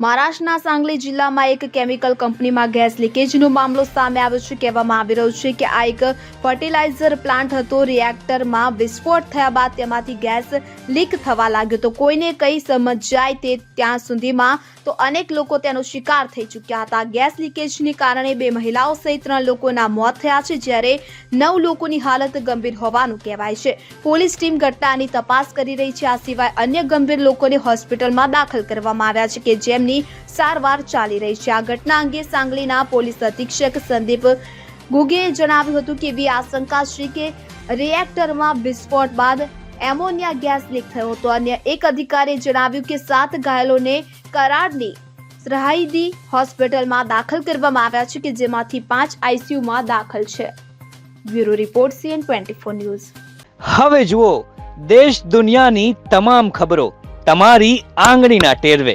મહારાષ્ટ્રના સાંગલી જિલ્લામાં એક કેમિકલ કંપનીમાં ગેસ લીકેજનો મામલો સામે આવ્યો છે. કહેવામાં આવી રહ્યું છે કે આ એક ફર્ટિલાઇઝર પ્લાન્ટ હતો. રિએક્ટરમાં વિસ્ફોટ થયા બાદ તેમાંથી ગેસ લીક થવા લાગ્યો તો કોઈને કંઈ સમજાય તે ત્યાં સુધીમાં તો અનેક લોકો તેનો શિકાર થઈ ચૂક્યા હતા. ગેસ લીકેજને કારણે બે મહિલાઓ સહિત ત્રણ લોકોના મોત થયા છે, જ્યારે નવ લોકોની હાલત ગંભીર હોવાનું કહેવાય છે. પોલીસ ટીમ ઘટનાની તપાસ કરી રહી છે. આ સિવાય અન્ય ગંભીર લોકોને હોસ્પિટલમાં દાખલ કરવામાં આવ્યા છે કે જેમની સારવાર ચાલી રહી છે. આ ઘટના અંગે સાંગલીના પોલીસ અધિક્ષક સંદીપ ગુગેએ જણાવ્યું હતું કે એવી આશંકા છે કે રિએક્ટરમાં વિસ્ફોટ બાદ એમોનિયા ગેસ લીક થયો હતો. અન્ય એક અધિકારીએ જણાવ્યું કે સાત ઘાયલોને કરાડની સરાઈદી હોસ્પિટલમાં દાખલ કરવામાં આવ્યા છે કે જેમાંથી પાંચ આઈસીયુમાં દાખલ છે. Bureau report CN twenty four news. હવે જુઓ, દેશ દુનિયાની તમામ ખબરો તમારી આંગળીના ટેરવે.